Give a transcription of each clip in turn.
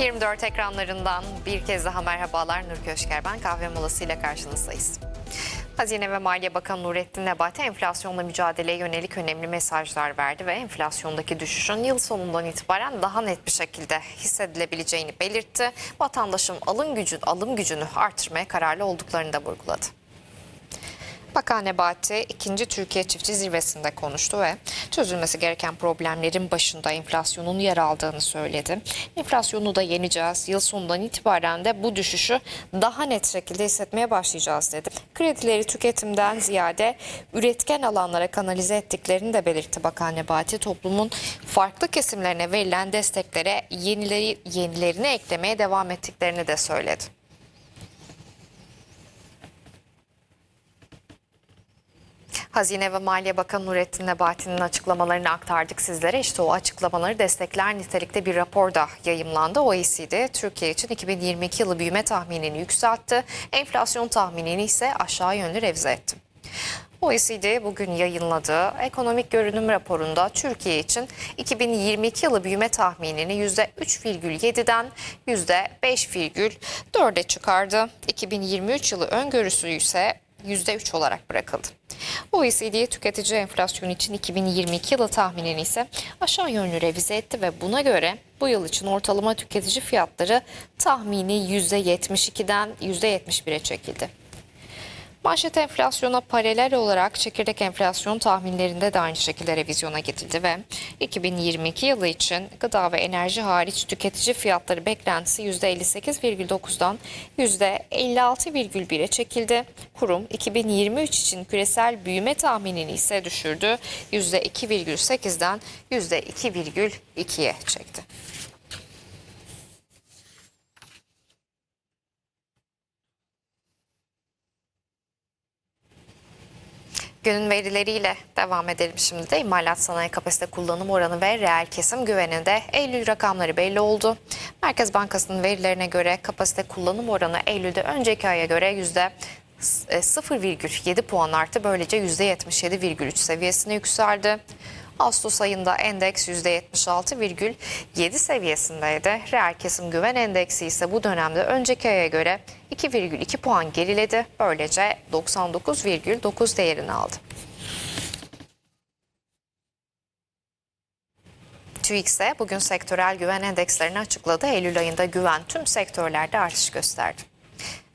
24 ekranlarından bir kez daha merhabalar. Nur Köşker ben kahve molasıyla karşınızdayız. Hazine ve Maliye Bakanı Nurettin Nebati enflasyonla mücadeleye yönelik önemli mesajlar verdi ve enflasyondaki düşüşün yıl sonundan itibaren daha net bir şekilde hissedilebileceğini belirtti. Vatandaşın alım gücü, alım gücünü artırmaya kararlı olduklarını da vurguladı. Bakan Nebati ikinci Türkiye Çiftçi Zirvesi'nde konuştu ve çözülmesi gereken problemlerin başında enflasyonun yer aldığını söyledi. Enflasyonu da yeneceğiz. Yıl sonundan itibaren de bu düşüşü daha net şekilde hissetmeye başlayacağız dedi. Kredileri tüketimden ziyade üretken alanlara kanalize ettiklerini de belirtti Bakan Nebati. Toplumun farklı kesimlerine verilen desteklere yenileri, yenilerini eklemeye devam ettiklerini de söyledi. Hazine ve Maliye Bakanı Nurettin Nebati'nin açıklamalarını aktardık sizlere. İşte o açıklamaları destekler nitelikte bir rapor da yayımlandı. OECD Türkiye için 2022 yılı büyüme tahminini yükseltti. Enflasyon tahminini ise aşağı yönlü revize etti. OECD bugün yayınladığı ekonomik görünüm raporunda Türkiye için 2022 yılı büyüme tahminini %3,7'den %5,4'e çıkardı. 2023 yılı öngörüsü ise %3 olarak bırakıldı. OECD tüketici enflasyonu için 2022 yılı tahminini ise aşağı yönlü revize etti ve buna göre bu yıl için ortalama tüketici fiyatları tahmini %72'den %71'e çekildi. Manşet enflasyona paralel olarak çekirdek enflasyon tahminlerinde de aynı şekilde revizyona gidildi ve 2022 yılı için gıda ve enerji hariç tüketici fiyatları beklentisi %58,9'dan %56,1'e çekildi. Kurum 2023 için küresel büyüme tahminini ise düşürdü. %2,8'den %2,2'ye çekti. Günün verileriyle devam edelim şimdi de imalat sanayi kapasite kullanım oranı ve reel kesim güveninde Eylül rakamları belli oldu. Merkez Bankası'nın verilerine göre kapasite kullanım oranı Eylül'de önceki aya göre yüzde 0,7 puan arttı. Böylece %77,3 seviyesine yükseldi. Ağustos ayında endeks %76,7 seviyesindeydi. Reel kesim güven endeksi ise bu dönemde önceki aya göre 2,2 puan geriledi. Böylece 99,9 değerini aldı. TÜİK ise bugün sektörel güven endekslerini açıkladı. Eylül ayında güven tüm sektörlerde artış gösterdi.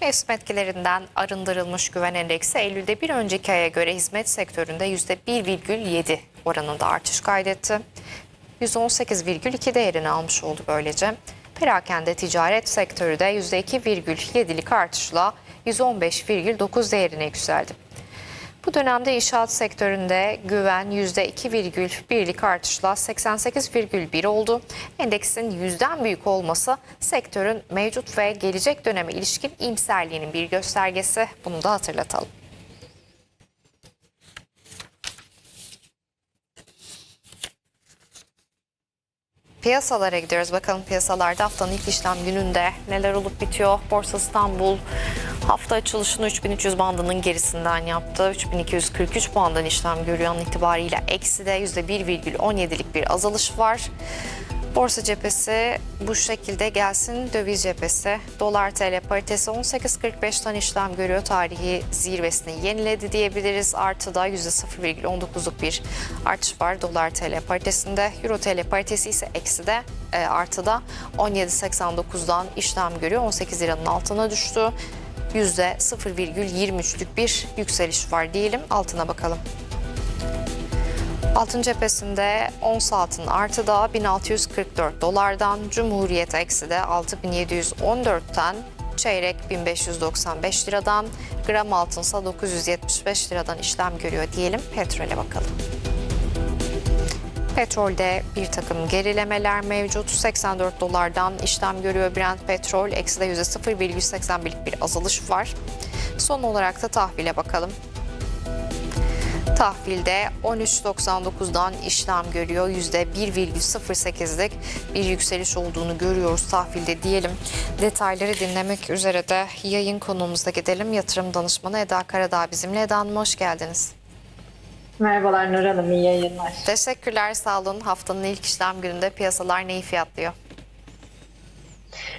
Mevsim etkilerinden arındırılmış güven endeksi Eylül'de bir önceki aya göre hizmet sektöründe %1,7 oranında artış kaydetti. 118,2 değerini almış oldu böylece. Perakende ticaret sektörü de %2,7'lik artışla 115,9 değerine yükseldi. Bu dönemde inşaat sektöründe güven %2,1'lik artışla 88,1 oldu. Endeksin yüzden büyük olması sektörün mevcut ve gelecek döneme ilişkin iyimserliğinin bir göstergesi. Bunu da hatırlatalım. Piyasalara gidiyoruz. Bakalım piyasalarda haftanın ilk işlem gününde neler olup bitiyor. Borsa İstanbul hafta açılışını 3300 bandının gerisinden yaptı. 3243 puandan işlem görüyor an itibariyle. Ekside %1,17'lik bir azalış var. Borsa cephesi bu şekilde gelsin. Döviz cephesi dolar TL paritesi 18.45'ten işlem görüyor. Tarihi zirvesini yeniledi diyebiliriz. Artıda %0,19'luk bir artış var dolar TL paritesinde. Euro TL paritesi ise ekside e, artıda 17.89'dan işlem görüyor. 18 liranın altına düştü. %0,23'lük bir yükseliş var diyelim. Altına bakalım. Altın cephesinde ons altın artıda 1644 dolardan, Cumhuriyet eksi de 6714'ten, çeyrek 1595 liradan, gram altınsa 975 liradan işlem görüyor diyelim. Petrole bakalım. Petrolde bir takım gerilemeler mevcut. 84 dolardan işlem görüyor Brent petrol. Eksi de %0,81'lik bir azalış var. Son olarak da tahvile bakalım. Tahvilde 13.99'dan işlem görüyor. %1,08'lik bir yükseliş olduğunu görüyoruz tahvilde diyelim. Detayları dinlemek üzere de yayın konumuza gidelim. Yatırım danışmanı Eda Karadağ bizimle. Eda Hanım hoş geldiniz. Merhabalar Nur Hanım, iyi yayınlar. Teşekkürler, sağ olun. Haftanın ilk işlem gününde piyasalar neyi fiyatlıyor?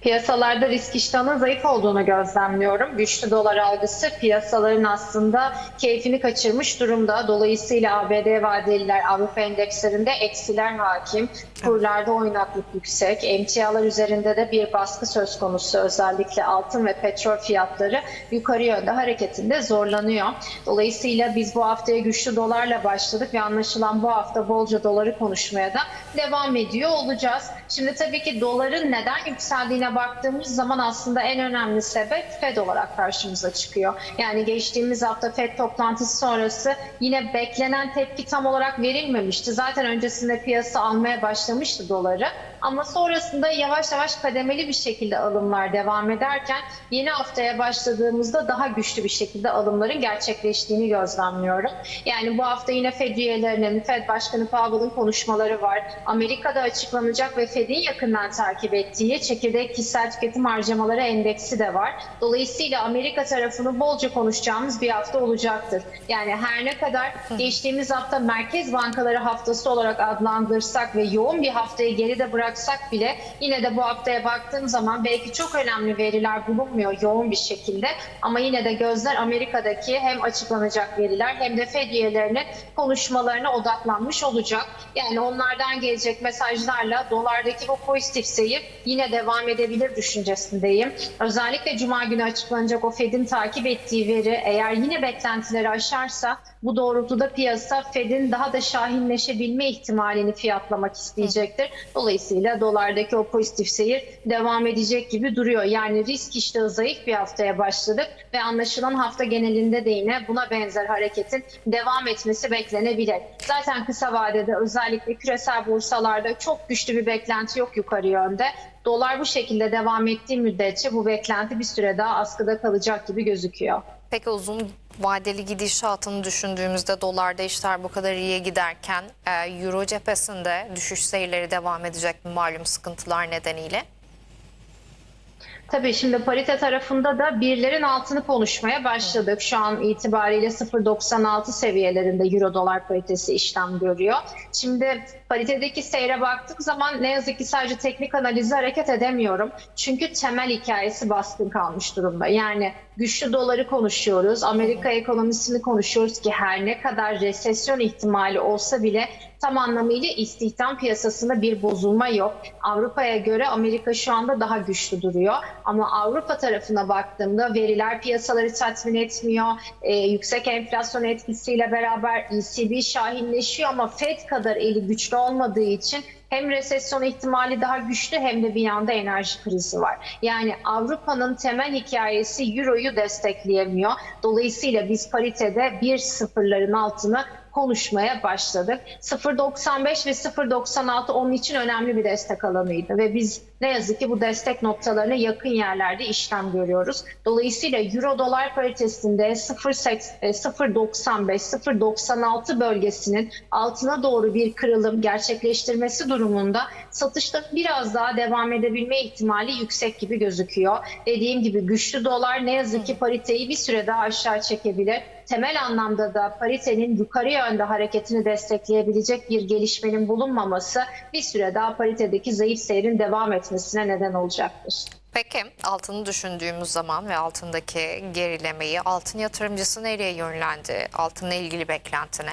Piyasalarda risk iştahının zayıf olduğunu gözlemliyorum. Güçlü dolar algısı piyasaların aslında keyfini kaçırmış durumda. Dolayısıyla ABD vadeliler Avrupa endekslerinde eksiler hakim. Kurlarda oynaklık yüksek. Emtialar üzerinde de bir baskı söz konusu. Özellikle altın ve petrol fiyatları yukarı yönde hareketinde zorlanıyor. Dolayısıyla biz bu haftaya güçlü dolarla başladık ve anlaşılan bu hafta bolca doları konuşmaya da devam ediyor olacağız. Şimdi tabii ki doların neden yükseldiğine baktığımız zaman aslında en önemli sebep Fed olarak karşımıza çıkıyor. Yani geçtiğimiz hafta Fed toplantısı sonrası yine beklenen tepki tam olarak verilmemişti. Zaten öncesinde piyasa almaya başlamıştı doları. Ama sonrasında yavaş yavaş kademeli bir şekilde alımlar devam ederken yeni haftaya başladığımızda daha güçlü bir şekilde alımların gerçekleştiğini gözlemliyorum. Yani bu hafta yine Fed üyelerinin, Fed Başkanı Powell'ın konuşmaları var. Amerika'da açıklanacak ve Fed'in yakından takip ettiği çekirdek kişisel tüketim harcamaları endeksi de var. Dolayısıyla Amerika tarafını bolca konuşacağımız bir hafta olacaktır. Yani her ne kadar geçtiğimiz hafta merkez bankaları haftası olarak adlandırsak ve yoğun bir haftayı geride bıraksak bile yine de bu haftaya baktığım zaman belki çok önemli veriler bulunmuyor yoğun bir şekilde ama yine de gözler Amerika'daki hem açıklanacak veriler hem de Fed üyelerinin konuşmalarına odaklanmış olacak. Yani onlardan gelecek mesajlarla dolardaki bu pozitif seyir yine devam edebilir düşüncesindeyim. Özellikle Cuma günü açıklanacak o Fed'in takip ettiği veri eğer yine beklentileri aşarsa bu doğrultuda piyasa Fed'in daha da şahinleşebilme ihtimalini fiyatlamak isteyecektir. Dolayısıyla dolardaki o pozitif seyir devam edecek gibi duruyor. Yani risk iştahı zayıf bir haftaya başladık ve anlaşılan hafta genelinde de yine buna benzer hareketin devam etmesi beklenebilir. Zaten kısa vadede özellikle küresel borsalarda çok güçlü bir beklenti yok yukarı yönde. Dolar bu şekilde devam ettiği müddetçe bu beklenti bir süre daha askıda kalacak gibi gözüküyor. Peki uzun vadeli gidişatını düşündüğümüzde dolarda işler bu kadar iyiye giderken e, Euro cephesinde düşüş seyirleri devam edecek mi malum sıkıntılar nedeniyle? Tabii şimdi parite tarafında da birlerin altını konuşmaya başladık. Şu an itibariyle 0.96 seviyelerinde euro dolar paritesi işlem görüyor. Şimdi paritedeki seyre baktığım zaman ne yazık ki sadece teknik analizi hareket edemiyorum. Çünkü temel hikayesi baskın kalmış durumda. Yani güçlü doları konuşuyoruz, Amerika ekonomisini konuşuyoruz ki her ne kadar resesyon ihtimali olsa bile tam anlamıyla istihdam piyasasında bir bozulma yok. Avrupa'ya göre Amerika şu anda daha güçlü duruyor. Ama Avrupa tarafına baktığımda veriler piyasaları tatmin etmiyor. Ee, yüksek enflasyon etkisiyle beraber ECB şahinleşiyor ama Fed kadar eli güçlü olmadığı için hem resesyon ihtimali daha güçlü hem de bir yanda enerji krizi var. Yani Avrupa'nın temel hikayesi Euro'yu destekleyemiyor. Dolayısıyla biz paritede bir sıfırların altını konuşmaya başladık. 0.95 ve 0.96 onun için önemli bir destek alanıydı ve biz ne yazık ki bu destek noktalarına yakın yerlerde işlem görüyoruz. Dolayısıyla Euro dolar paritesinde 0.95-0.96 bölgesinin altına doğru bir kırılım gerçekleştirmesi durumunda satışta biraz daha devam edebilme ihtimali yüksek gibi gözüküyor. Dediğim gibi güçlü dolar ne yazık ki pariteyi bir süre daha aşağı çekebilir temel anlamda da paritenin yukarı yönde hareketini destekleyebilecek bir gelişmenin bulunmaması bir süre daha paritedeki zayıf seyrin devam etmesine neden olacaktır. Peki altını düşündüğümüz zaman ve altındaki gerilemeyi altın yatırımcısı nereye yönlendi? Altınla ilgili beklentine.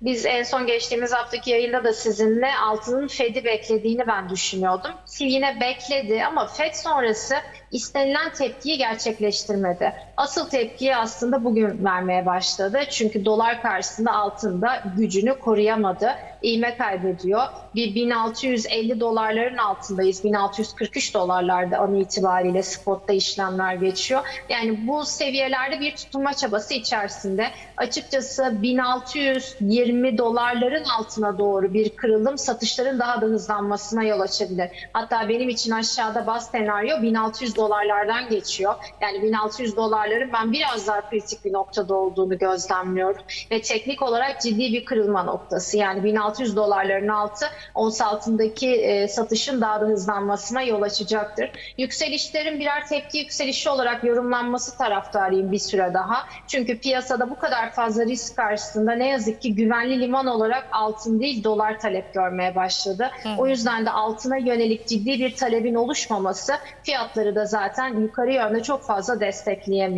Biz en son geçtiğimiz haftaki yayında da sizinle altının Fed'i beklediğini ben düşünüyordum. Yine bekledi ama Fed sonrası istenilen tepkiyi gerçekleştirmedi. Asıl tepkiyi aslında bugün vermeye başladı. Çünkü dolar karşısında altında gücünü koruyamadı. İğme kaybediyor. Bir 1650 dolarların altındayız. 1643 dolarlarda an itibariyle spotta işlemler geçiyor. Yani bu seviyelerde bir tutunma çabası içerisinde. Açıkçası 1620 dolarların altına doğru bir kırılım satışların daha da hızlanmasına yol açabilir. Hatta benim için aşağıda bas senaryo 1600 dolar dolarlardan geçiyor. Yani 1600 dolarların ben biraz daha kritik bir noktada olduğunu gözlemliyorum. Ve teknik olarak ciddi bir kırılma noktası. Yani 1600 dolarların altı ons altındaki e, satışın daha da hızlanmasına yol açacaktır. Yükselişlerin birer tepki yükselişi olarak yorumlanması taraftarıyım bir süre daha. Çünkü piyasada bu kadar fazla risk karşısında ne yazık ki güvenli liman olarak altın değil dolar talep görmeye başladı. O yüzden de altına yönelik ciddi bir talebin oluşmaması fiyatları da zaten yukarı yönde çok fazla destekleyemiyor.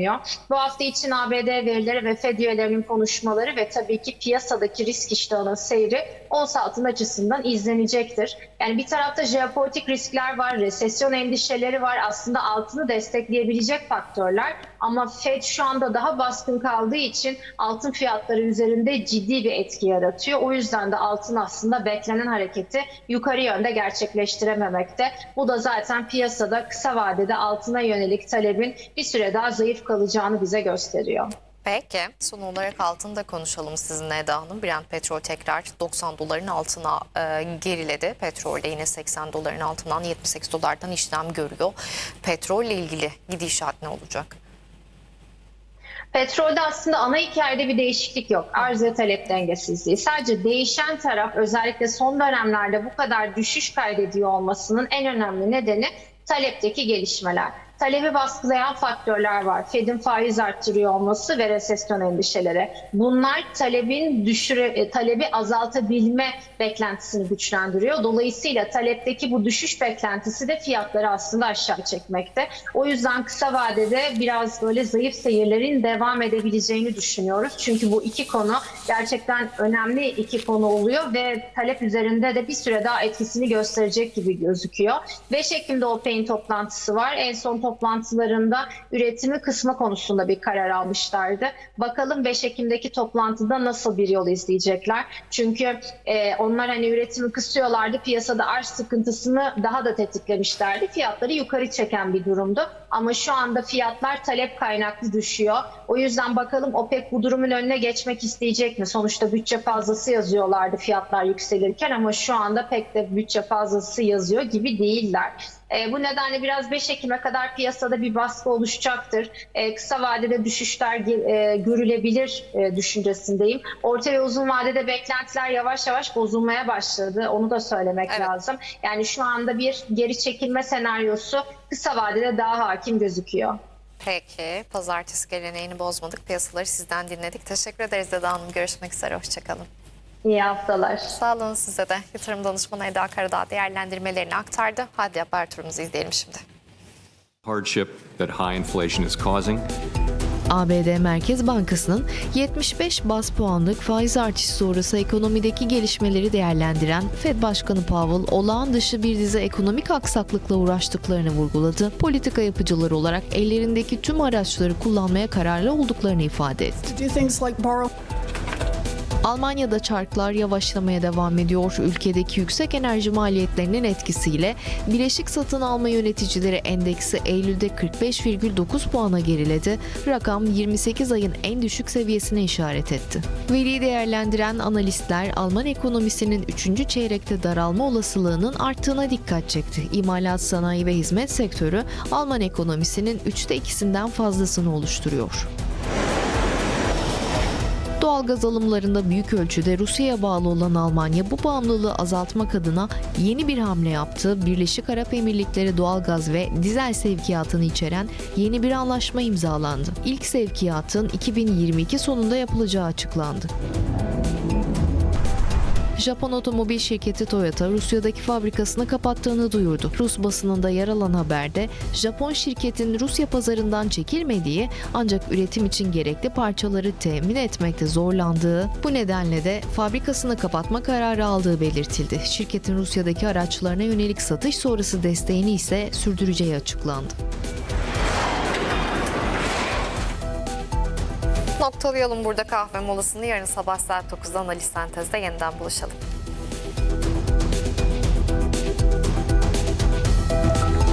Bu hafta için ABD verileri ve Fed üyelerinin konuşmaları ve tabii ki piyasadaki risk iştahının seyri ons altın açısından izlenecektir. Yani bir tarafta jeopolitik riskler var, resesyon endişeleri var. Aslında altını destekleyebilecek faktörler. Ama Fed şu anda daha baskın kaldığı için altın fiyatları üzerinde ciddi bir etki yaratıyor. O yüzden de altın aslında beklenen hareketi yukarı yönde gerçekleştirememekte. Bu da zaten piyasada kısa vadede altına yönelik talebin bir süre daha zayıf kalacağını bize gösteriyor. Peki son olarak altını da konuşalım sizinle Eda Hanım. Brent petrol tekrar 90 doların altına e, geriledi. Petrol de yine 80 doların altından 78 dolardan işlem görüyor. Petrolle ilgili gidişat ne olacak? Petrolde aslında ana hikayede bir değişiklik yok. Arz ve talep dengesizliği. Sadece değişen taraf özellikle son dönemlerde bu kadar düşüş kaydediyor olmasının en önemli nedeni talepteki gelişmeler. Talebi baskılayan faktörler var. Fed'in faiz arttırıyor olması ve resesyon endişeleri. Bunlar talebin düşüre, e, talebi azaltabilme beklentisini güçlendiriyor. Dolayısıyla talepteki bu düşüş beklentisi de fiyatları aslında aşağı çekmekte. O yüzden kısa vadede biraz böyle zayıf seyirlerin devam edebileceğini düşünüyoruz. Çünkü bu iki konu gerçekten önemli iki konu oluyor ve talep üzerinde de bir süre daha etkisini gösterecek gibi gözüküyor. 5 Ekim'de OPEC'in toplantısı var. En son toplantılarında üretimi kısma konusunda bir karar almışlardı. Bakalım 5 Ekim'deki toplantıda nasıl bir yol izleyecekler? Çünkü e, onlar hani üretimi kısıyorlardı, piyasada arz sıkıntısını daha da tetiklemişlerdi. Fiyatları yukarı çeken bir durumdu. Ama şu anda fiyatlar talep kaynaklı düşüyor. O yüzden bakalım OPEC bu durumun önüne geçmek isteyecek mi? Sonuçta bütçe fazlası yazıyorlardı fiyatlar yükselirken ama şu anda pek de bütçe fazlası yazıyor gibi değiller. E, bu nedenle biraz 5 Ekim'e kadar piyasada bir baskı oluşacaktır. E, kısa vadede düşüşler e, görülebilir e, düşüncesindeyim. Orta ve uzun vadede beklentiler yavaş yavaş bozulmaya başladı. Onu da söylemek Evet. lazım. Yani şu anda bir geri çekilme senaryosu kısa vadede daha hakim gözüküyor. Peki pazartesi geleneğini bozmadık. Piyasaları sizden dinledik. Teşekkür ederiz Eda Hanım. Görüşmek üzere. Hoşçakalın. İyi haftalar. Sağ olun size de. Yatırım danışmanı Eda Karadağ değerlendirmelerini aktardı. Hadi haber turumuzu izleyelim şimdi. hardship that high inflation is causing. ABD Merkez Bankası'nın 75 bas puanlık faiz artışı sonrası ekonomideki gelişmeleri değerlendiren Fed Başkanı Powell, olağan dışı bir dizi ekonomik aksaklıkla uğraştıklarını vurguladı. Politika yapıcıları olarak ellerindeki tüm araçları kullanmaya kararlı olduklarını ifade etti. Almanya'da çarklar yavaşlamaya devam ediyor. Ülkedeki yüksek enerji maliyetlerinin etkisiyle bileşik satın alma yöneticileri endeksi Eylül'de 45,9 puana geriledi. Rakam 28 ayın en düşük seviyesine işaret etti. Veriyi değerlendiren analistler Alman ekonomisinin 3. çeyrekte daralma olasılığının arttığına dikkat çekti. İmalat sanayi ve hizmet sektörü Alman ekonomisinin 3'te 2'sinden fazlasını oluşturuyor. Doğalgaz alımlarında büyük ölçüde Rusya'ya bağlı olan Almanya bu bağımlılığı azaltmak adına yeni bir hamle yaptı. Birleşik Arap Emirlikleri doğalgaz ve dizel sevkiyatını içeren yeni bir anlaşma imzalandı. İlk sevkiyatın 2022 sonunda yapılacağı açıklandı. Japon otomobil şirketi Toyota Rusya'daki fabrikasını kapattığını duyurdu. Rus basınında yer alan haberde Japon şirketin Rusya pazarından çekilmediği ancak üretim için gerekli parçaları temin etmekte zorlandığı, bu nedenle de fabrikasını kapatma kararı aldığı belirtildi. Şirketin Rusya'daki araçlarına yönelik satış sonrası desteğini ise sürdüreceği açıklandı. Noktalayalım burada kahve molasını. Yarın sabah saat 9'da analiz sentezde yeniden buluşalım.